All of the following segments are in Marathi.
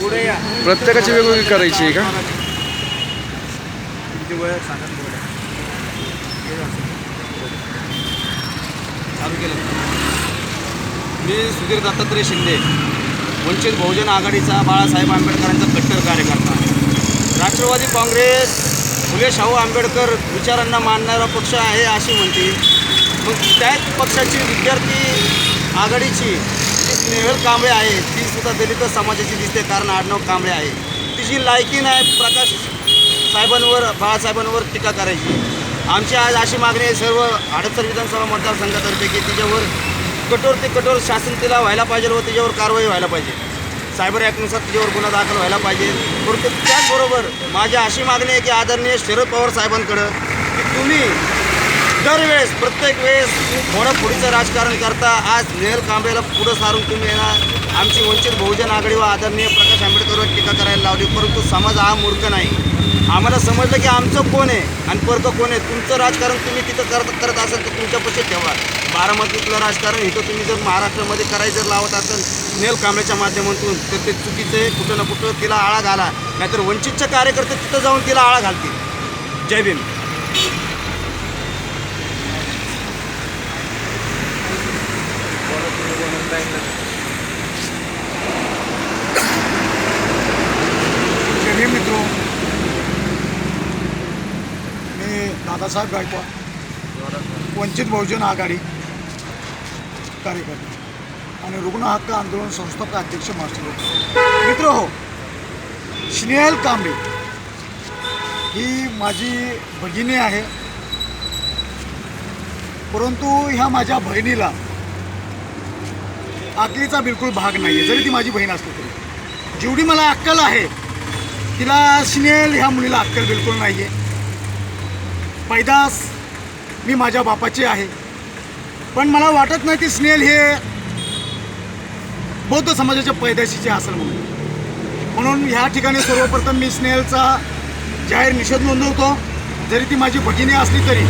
पुढे या प्रत्येकाची वेगवेगळी करायची आहे का? किती वय सांगा चालू केलं. मी सुधीर दत्तात्रय शिंदे वंचित बहुजन आघाडीचा बाळासाहेब आंबेडकरांचा कट्टर कार्यकर्ता. राष्ट्रवादी काँग्रेस फुले शाहू आंबेडकर विचारांना मानणारा पक्ष आहे अशी म्हणते मग त्याच पक्षाची विद्यार्थी आघाडीची जी स्नेहल कांबळे आहे ती सुद्धा दलित समाजाची दिसते कारण आडनाव कांबळे आहे. तिची लायकी नाही प्रकाश साहेबांवर बाळासाहेबांवर टीका करायची. आमची आज अशी मागणी आहे सर्व हडपसर विधानसभा मतदारसंघातर्फे की तिच्यावर कठोर ते कठोर शासन तिला व्हायला पाहिजे व तिच्यावर कारवाई व्हायला पाहिजे. सायबर ॲक्टनुसार तिच्यावर गुन्हा दाखल व्हायला पाहिजे. परंतु त्याचबरोबर माझी अशी मागणी आहे की आदरणीय शरद पवार साहेबांकडं की तुम्ही दरवेळेस प्रत्येक वेळेस फोडाफोडीचं राजकारण करता आज नेहल कांबळेला पुढं सारून तुम्ही येणार. आमची वंचित बहुजन आघाडी व आदरणीय प्रकाश आंबेडकरवर टीका करायला लावली परंतु समाज हा मूर्ख नाही. आम्हाला समजलं की आमचं कोण आहे आणि परक कोण आहे? तुमचं राजकारण तुम्ही तिथं करत करत असाल तर तुमच्यापाशी ठेवा. बारामतीतलं राजकारण इथं तुम्ही जर महाराष्ट्रामध्ये करायचं जर लावत असाल नेल कांबळेच्या माध्यमातून तर ते चुकीचं आहे कुठं ना कुठं तिला आळा घाला. नाहीतर वंचितचे कार्यकर्ते तिथं जाऊन तिला आळा घालतील. जय भीम. राहिलं मित्र. मी दादासाहेब गायकवाड वंचित बहुजन आघाडी कार्यकर्ते आणि रुग्ण हक्क आंदोलन संस्थापक अध्यक्ष मास्टर. मित्र हो. स्नेहल कांबळे ही माझी भगिनी आहे. परंतु ह्या माझ्या बहिणीला अकलीचा बिलकुल भाग नाही आहे जरी ती माझी बहीण असली तरी. जेवढी मला अक्कल आहे तिला स्नेहल ह्या मुलीला अक्कल बिलकुल नाही आहे पैदास मी माझ्या बापाची आहे. पण मला वाटत नाही की स्नेहल हे बौद्ध समाजाच्या पैदाशीचे असेल म्हणून. म्हणून ह्या ठिकाणी सर्वप्रथम मी स्नेहलचा जाहीर निषेध नोंदवतो. जरी ती माझी भगिनी असली तरी.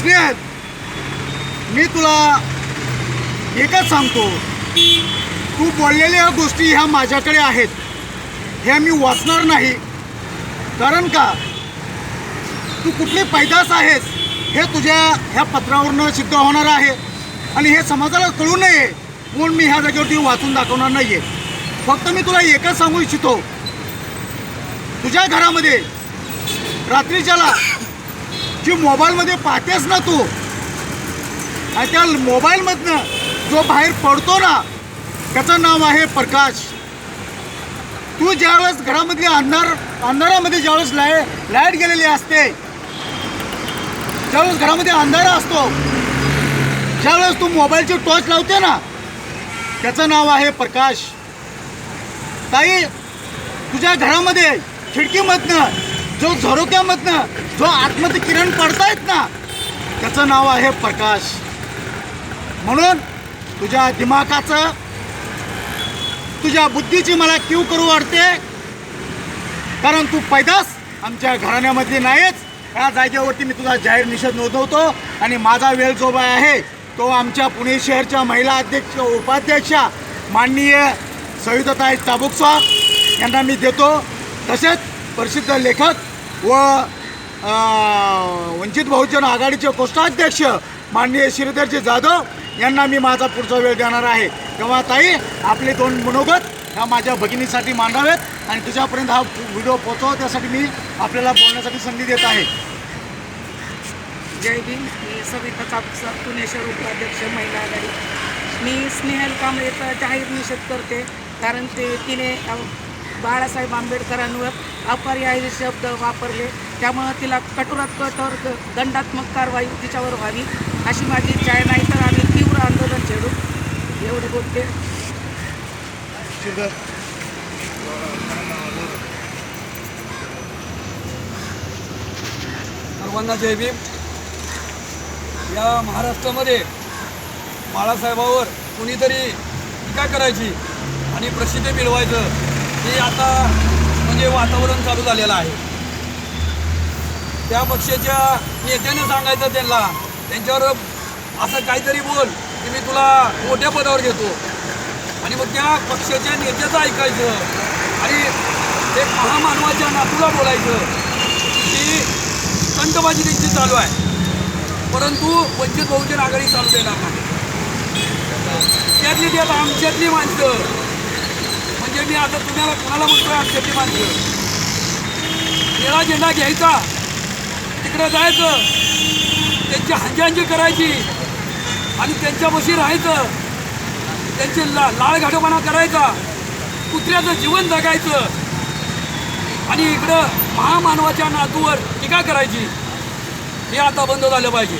स्नेहल मी तुला एकच सांगतो. तू बोललेल्या गोष्टी ह्या माझ्याकडे आहेत. ह्या मी वाचणार नाही. कारण का? तू कुठली पैदास आहेस हे तुझ्या ह्या पत्रावरनं सिद्ध होणार आहे. आणि हे समाजाला कळू नये म्हणून मी ह्या जागेवरती वाचून दाखवणार नाही आहे फक्त मी तुला एकच सांगू इच्छितो. तुझ्या घरामध्ये रात्रीच्याला जी मोबाईलमध्ये पाहतेस ना तू आणि त्या मोबाईलमधनं जो बाहेर पडतो ना त्याचं नाव आहे प्रकाश. तू ज्यावेळेस घरामधली अंधार अंधारामध्ये ज्यावेळेस लाय लाइट गेलेली असते ज्यावेळेस घरामध्ये अंधारा असतो ज्यावेळेस तू मोबाईलची टॉर्च लावते ना त्याचं नाव आहे प्रकाश. ताई तुझ्या घरामध्ये खिडकीमधनं जो झरोक्यामधनं जो आतमध्ये किरण पडतायत ना त्याचं नाव आहे प्रकाश. म्हणून तुझ्या दिमागाचं तुझ्या बुद्धीची मला क्यू करू वाटते कारण तू पैदास आमच्या घराण्यामध्ये नाहीच. या जागेवरती मी तुझा जाहीर निषेध नोंदवतो आणि माझा वेळ जो बाय आहे तो आमच्या पुणे शहरच्या महिला अध्यक्ष उपाध्यक्षा माननीय सविताताई चाबुकसा यांना मी देतो. तसेच प्रसिद्ध लेखक व वंचित बहुजन आघाडीचे कोष्टाध्यक्ष माननीय श्रीधरजी जाधव यांना मी माझा पुढचा वेळ देणार आहे. तेव्हा ताई आपले दोन मनोगत ह्या माझ्या भगिनीसाठी मांडावेत आणि तुझ्यापर्यंत हा व्हिडिओ पोहोचव. त्यासाठी मी आपल्याला बोलण्यासाठी संधी देत आहे. जय भीम. मी सविता चापसा पुणेश्वर उपाध्यक्ष महिला आघाडी. मी स्नेहल कांबळेचा जाहीर निषेध करते कारण ते तिने बाळासाहेब आंबेडकरांवर अपर्यायी शब्द वापरले. त्यामुळं तिला कठोरात कठोर दंडात्मक कारवाई तिच्यावर व्हावी अशी माझी इच्छा आहे. नाहीतर आम्ही तीव्र आंदोलन छेडू एवढे बोलते şurada. सर्वांना जय भीम. या महाराष्ट्रामध्ये बाळासाहेबावर कुणीतरी टीका करायची आणि प्रसिद्धी मिळवायचं हे आता म्हणजे वातावरण चालू झालेलं आहे. त्या पक्षाच्या नेत्याने सांगायचं त्यांना त्यांच्यावर असं काहीतरी बोल की मी तुला मोठ्या पदावर घेतो. आणि मग त्या पक्षाच्या नेत्याचं ऐकायचं. आणि एक महामानवाच्या नातूला बोलायचं. की तंटबाजी त्यांची चालू आहे. परंतु वंचित बहुजन आघाडी चालू देणार नाही. त्यातली त्यात आमच्यातली माणसं. म्हणजे मी आता तुम्हाला कुणाला म्हणतोय आमच्यातली माणसं? निळा झेंडा घ्यायचा. तिकडे जायचं. त्यांची हंजांजी करायची. आणि त्यांच्यापाशी राहायचं. त्यांचे ला लाळ घाटोपणा करायचा. कुत्र्याचं जीवन जगायचं. आणि इकडं महामानवाच्या नातूवर टीका करायची. हे आता बंद झालं पाहिजे.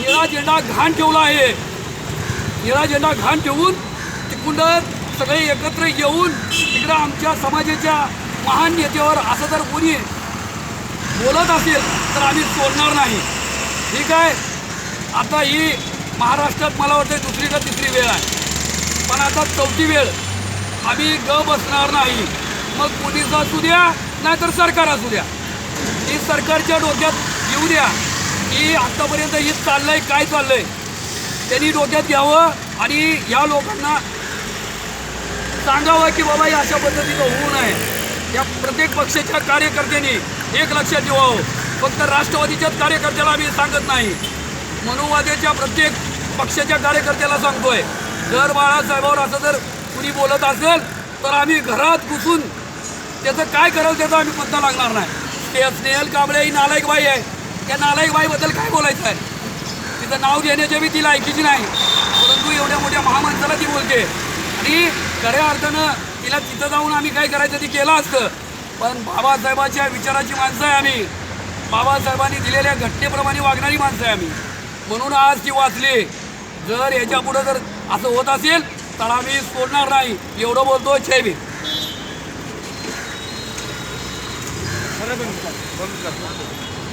निळा झेंडा घाण ठेवला आहे. निळा झेंडा घाण ठेवून तिकडं सगळे एकत्र येऊन इकडं आमच्या समाजाच्या महान नेत्यावर असं जर कोणी बोलत असेल तर आम्ही सोडणार नाही. ठीक आहे? आता ही महाराष्ट्रात मला वाटतं दुसरी का तिसरी वेळ आहे. पण आता चौथी वेळ. आम्ही ग बसणार नाही. मग पोलीस असू द्या नाहीतर सरकार असू द्या. ही सरकारच्या डोक्यात येऊ द्या. की आत्तापर्यंत हे चाललंय काय चाललंय? त्यांनी डोक्यात घ्यावं आणि या लोकांना सांगावं की बाबा हे अशा पद्धतीचं होऊ नये. या प्रत्येक पक्षाच्या कार्यकर्त्यांनी एक लक्षात ठेवावं. फक्त राष्ट्रवादीच्याच कार्यकर्त्याला आम्ही सांगत नाही. मनुवाद्याच्या प्रत्येक पक्षाच्या कार्यकर्त्याला सांगतोय. जर बाळासाहेबावर असं जर कुणी बोलत असेल तर आम्ही घरात घुसून त्याचं काय कराल त्याचा आम्ही पत्ता लागणार नाही. ते स्नेहल कांबळे ही नालायक बाई आहे. त्या नालायक बाईबद्दल काय बोलायचं आहे? तिचं नाव घेण्याच्या बी तिला ऐकीची नाही. परंतु एवढ्या मोठ्या महामाणसाला ती बोलते. आणि खऱ्या अर्थानं तिला तिथं जाऊन आम्ही काय करायचं ते केलं असतं. पण बाबासाहेबाच्या विचाराची माणसं आहे आम्ही. बाबासाहेबांनी दिलेल्या घटनेप्रमाणे वागणारी माणसं आहे आम्ही. म्हणून आज ती वाचली. जर याच्या पुढं जर असं होत असेल तर आम्ही सोडणार नाही. एवढं बोलतो छेबी भीम बंद कर.